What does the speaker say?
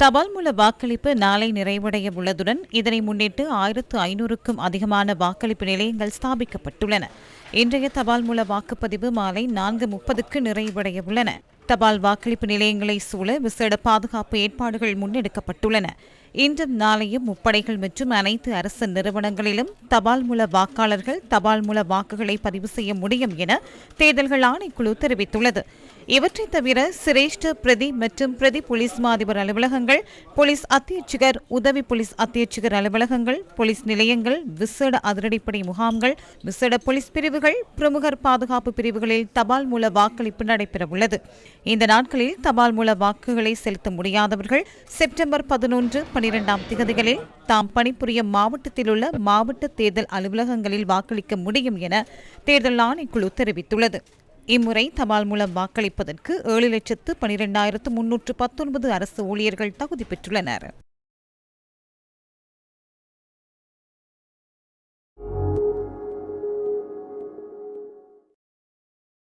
தபால் மூல வாக்களிப்பு நாளை நிறைவடைய உள்ளதுடன் இதனை முன்னிட்டு ஆயிரத்து ஐநூறுக்கும் அதிகமான வாக்களிப்பு நிலையங்கள் ஸ்தாபிக்கப்பட்டுள்ளன. இன்றைய தபால் மூல வாக்குப்பதிவு மாலை நான்கு முப்பதுக்கு நிறைவடைய உள்ளன. தபால் வாக்களிப்பு நிலையங்களை சூழ விசேட பாதுகாப்பு ஏற்பாடுகள் முன்னெடுக்கப்பட்டுள்ளன. இன்றும் நாளையும் முப்படைகள் மற்றும் அனைத்து அரசு நிறுவனங்களிலும் தபால் மூல வாக்காளர்கள் தபால் மூல வாக்குகளை பதிவு செய்ய முடியும் என தேர்தல்கள் ஆணைக்குழு தெரிவித்துள்ளது. இவற்றை தவிர சிரேஷ்ட பிரதி மற்றும் பிரதி போலீஸ் மாதிபர் அலுவலகங்கள் போலீஸ் அத்தியட்சகர் உதவி போலீஸ் அத்தியட்சகர் அலுவலகங்கள் போலீஸ் நிலையங்கள் விசேட அதிரடிப்படை முகாம்கள் விசேட போலீஸ் பிரிவுகள் பிரமுகர் பாதுகாப்பு பிரிவுகளில் தபால் மூல வாக்களிப்பு நடைபெறவுள்ளது. இந்த நாட்களில் தபால் மூல வாக்குகளை செலுத்த முடியாதவர்கள் செப்டம்பர் பதினொன்று பனிரெண்டாம் திகதிகளில் தாம் பணிபுரியும் மாவட்டத்தில் உள்ள மாவட்ட தேர்தல் அலுவலகங்களில் வாக்களிக்க முடியும் என தேர்தல் ஆணைக்குழு தெரிவித்துள்ளது. இம்முறை தபால் மூலம் வாக்களிப்பதற்கு ஏழு லட்சத்து பனிரெண்டாயிரத்து முன்னூற்று பத்தொன்பது அரசு ஊழியர்கள் தகுதி பெற்றுள்ளனர்.